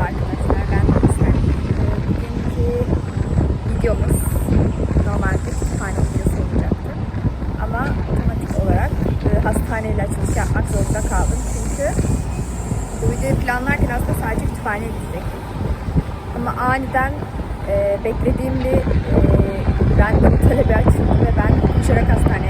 Merhaba arkadaşlar ben Hüsnü. Bugünkü videomuz normalde kütüphane videosu olacaktı. Ama otomatik olarak e, hastaneyle açılış yapmak zorunda kaldım. Çünkü bu videoyu planlarken aslında sadece kütüphaneye gidecektim. Ama aniden e, beklediğim bir e, random talebi açıldı ve ben koşarak hastaneye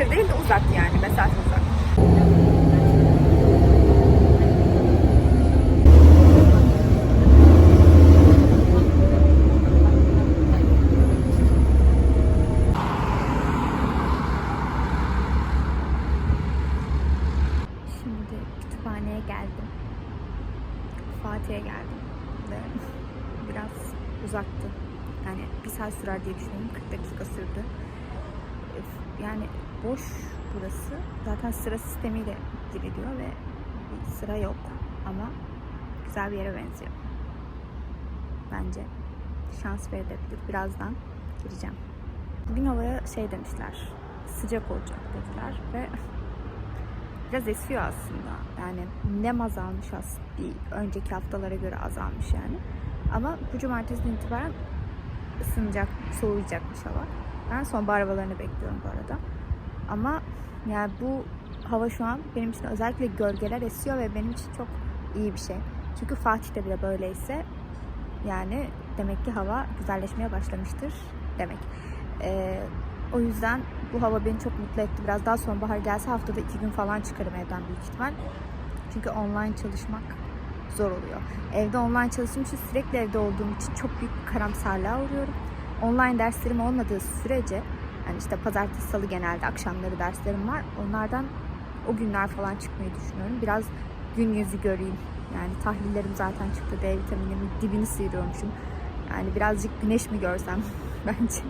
aşırı değil de uzak yani, mesafe uzak. Şimdi kütüphaneye geldim. Fatih'e geldim biraz uzaktı. Yani bir saat sürer diye düşünüyorum. 40 dakika sürdü. Yani boş burası. Zaten sıra sistemiyle giriliyor ve bir sıra yok. Ama güzel bir yere benziyor. Bence şans verilebilir. Birazdan gireceğim. Bugün havaya şey demişler. Sıcak olacak dediler ve biraz esiyor aslında. Yani nem azalmış aslında. Bir önceki haftalara göre azalmış yani. Ama bu cumartesiden itibaren ısınacak, soğuyacakmış hava. Ben sonbahar havalarını bekliyorum bu arada. Ama yani bu hava şu an benim için özellikle gölgeler esiyor ve benim için çok iyi bir şey. Çünkü Fatih'te bile böyleyse yani demek ki hava güzelleşmeye başlamıştır demek. Ee, o yüzden bu hava beni çok mutlu etti. Biraz daha sonbahar gelse haftada iki gün falan çıkarım evden büyük ihtimal. Çünkü online çalışmak zor oluyor. Evde online çalıştığım için sürekli evde olduğum için çok büyük karamsarlığa uğruyorum. Online derslerim olmadığı sürece yani işte pazartesi salı genelde akşamları derslerim var. Onlardan o günler falan çıkmayı düşünüyorum. Biraz gün yüzü göreyim. Yani tahlillerim zaten çıktı. D vitamininin dibini sıyırıyormuşum. Yani birazcık güneş mi görsem bence.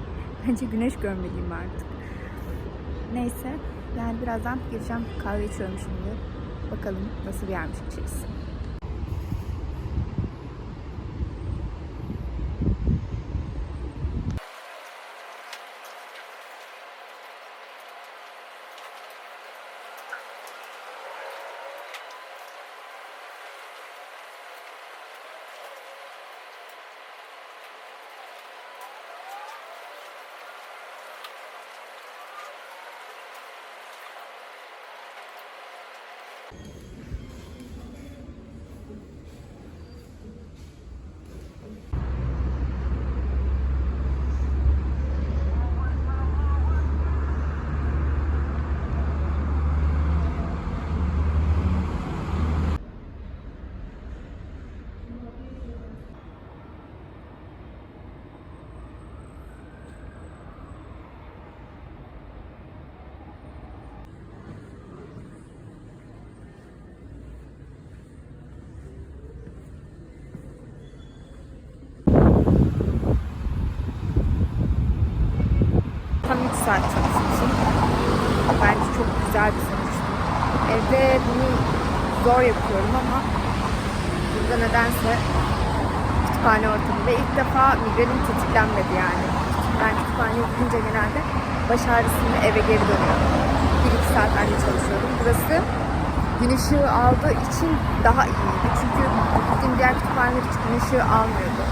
Bence güneş görmeliyim artık. Neyse. Yani birazdan gireceğim. Kahve içiyorum şimdi. Bakalım nasıl bir yermiş içerisi. Tam 3 saat çalışmışım. Bence çok güzel bir sonuç. Evde bunu zor yapıyorum ama burada nedense kütüphane ortamı ve ilk defa migrenim tetiklenmedi yani. Ben kütüphaneye gidince genelde baş ağrısıyla eve geri dönüyorum. 1-2 saatlerde çalışıyordum. Burası gün ışığı aldığı için daha iyiydi. Çünkü gittiğim diğer kütüphaneler hiç gün ışığı almıyordu.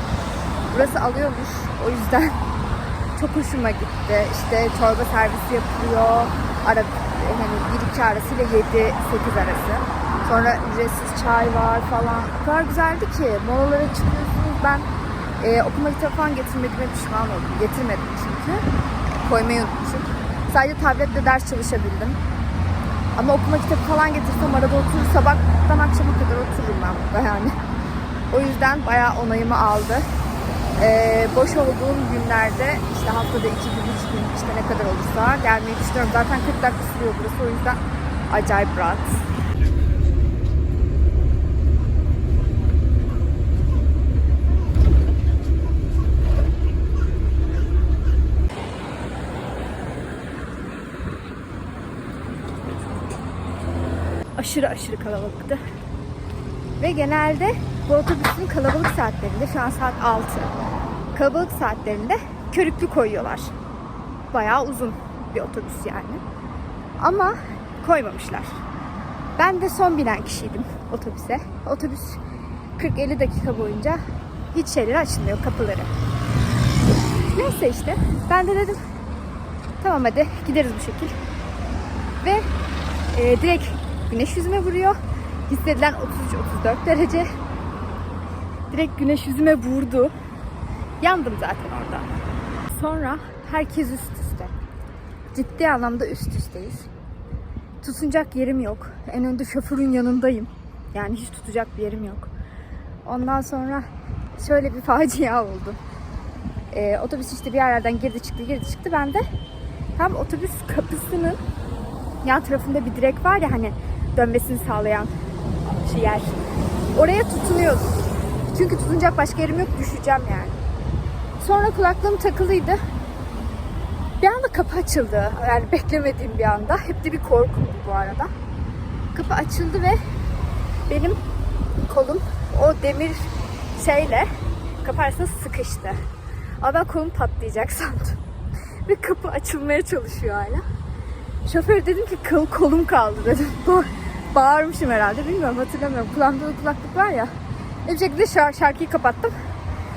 Burası alıyormuş. O yüzden çok hoşuma gitti. İşte çorba servisi yapılıyor. Ara, hani bir iki arasıyla 7-8 arası. Sonra ücretsiz çay var falan. O kadar güzeldi ki molalara çıkıyorsunuz. Ben e, okuma kitabı falan getirmediğime pişman oldum. Getirmedim çünkü. Koymayı unutmuşum. Sadece tabletle ders çalışabildim. Ama okuma kitabı falan getirsem arada oturur sabahtan akşama kadar otururum ben burada yani. O yüzden bayağı onayımı aldı. Ee, boş olduğum günlerde işte haftada iki gün, üç gün işte ne kadar olursa gelmeyi düşünüyorum. Zaten 40 dakika sürüyor burası o yüzden acayip rahat. aşırı aşırı kalabalıktı. Ve genelde bu otobüsün kalabalık saatlerinde, şu an saat 6. Kalabalık saatlerinde körüklü koyuyorlar. Bayağı uzun bir otobüs yani. Ama koymamışlar. Ben de son binen kişiydim otobüse. Otobüs 40-50 dakika boyunca hiç şeyleri açılmıyor kapıları. Neyse işte ben de dedim tamam hadi gideriz bu şekil. Ve e, direkt güneş yüzüme vuruyor. Hissedilen 33-34 derece. Direkt güneş yüzüme vurdu. Yandım zaten orada. Sonra herkes üst üste. Ciddi anlamda üst üsteyiz. Tutunacak yerim yok. En önde şoförün yanındayım. Yani hiç tutacak bir yerim yok. Ondan sonra şöyle bir facia oldu. Ee, otobüs işte bir yerlerden girdi çıktı girdi çıktı. Ben de tam otobüs kapısının yan tarafında bir direk var ya hani dönmesini sağlayan şey yer. Oraya tutunuyordum. Çünkü tutunacak başka yerim yok düşeceğim yani. Sonra kulaklığım takılıydı. Bir anda kapı açıldı. Yani beklemediğim bir anda. Hep de bir korkum bu arada. Kapı açıldı ve benim kolum o demir şeyle kapı sıkıştı. Ama kolum patlayacak sandım. ve kapı açılmaya çalışıyor hala. Şoför dedim ki kıl kolum kaldı dedim. Bağırmışım herhalde bilmiyorum hatırlamıyorum. Kulağımda da kulaklık var ya. Bir şekilde şar- şarkıyı kapattım.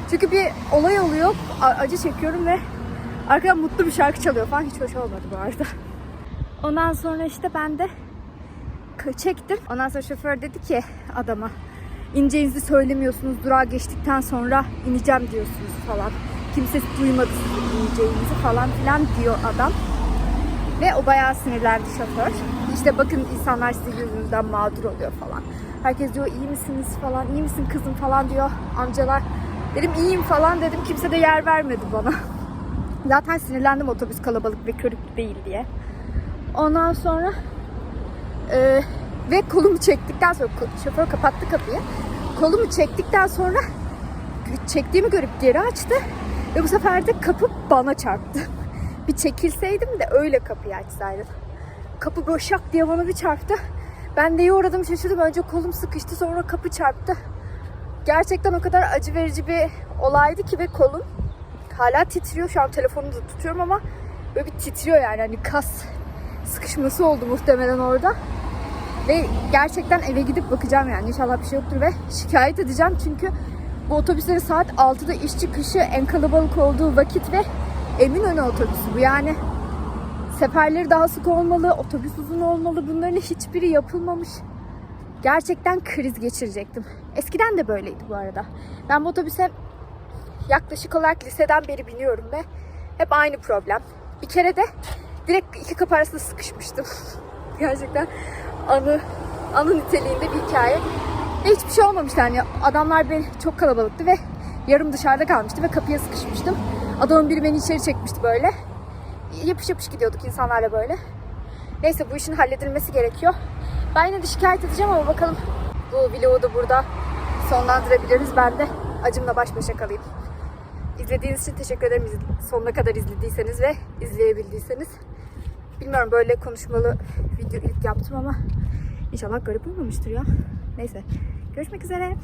Çünkü bir olay oluyor. Acı çekiyorum ve arkadan mutlu bir şarkı çalıyor falan. Hiç hoş olmadı bu arada. Ondan sonra işte ben de çektim. Ondan sonra şoför dedi ki adama ineceğinizi söylemiyorsunuz. Durağa geçtikten sonra ineceğim diyorsunuz falan. Kimse duymadı sizin ineceğinizi falan filan diyor adam. Ve o bayağı sinirlendi şoför. İşte bakın insanlar sizin yüzünüzden mağdur oluyor falan. Herkes diyor iyi misiniz falan, iyi misin kızım falan diyor amcalar. Dedim iyiyim falan dedim. Kimse de yer vermedi bana. Zaten sinirlendim otobüs kalabalık ve körüklü değil diye. Ondan sonra e, ve kolumu çektikten sonra şoför kapattı kapıyı. Kolumu çektikten sonra çektiğimi görüp geri açtı. Ve bu sefer de kapı bana çarptı. bir çekilseydim de öyle kapıyı açsaydım. Kapı böyle şak diye bana bir çarptı. Ben neye uğradım şaşırdım. Önce kolum sıkıştı sonra kapı çarptı. Gerçekten o kadar acı verici bir olaydı ki ve kolum hala titriyor. Şu an telefonu da tutuyorum ama böyle bir titriyor yani. Hani kas sıkışması oldu muhtemelen orada. Ve gerçekten eve gidip bakacağım yani. İnşallah bir şey yoktur ve şikayet edeceğim. Çünkü bu otobüslerin saat 6'da iş çıkışı en kalabalık olduğu vakit ve Eminönü otobüsü bu. Yani seferleri daha sık olmalı, otobüs uzun olmalı. Bunların hiçbiri yapılmamış. Gerçekten kriz geçirecektim. Eskiden de böyleydi bu arada. Ben bu otobüse yaklaşık olarak liseden beri biniyorum ve hep aynı problem. Bir kere de direkt iki kapı arasında sıkışmıştım. Gerçekten anı, anı niteliğinde bir hikaye. Ve hiçbir şey olmamıştı hani adamlar beni çok kalabalıktı ve yarım dışarıda kalmıştı ve kapıya sıkışmıştım. Adamın biri beni içeri çekmişti böyle. Yapış yapış gidiyorduk insanlarla böyle. Neyse bu işin halledilmesi gerekiyor. Ben yine de şikayet edeceğim ama bakalım bu vlogu da burada sonlandırabiliriz. Ben de acımla baş başa kalayım. İzlediğiniz için teşekkür ederim. Sonuna kadar izlediyseniz ve izleyebildiyseniz. Bilmiyorum böyle konuşmalı video ilk yaptım ama inşallah garip olmamıştır ya. Neyse. Görüşmek üzere.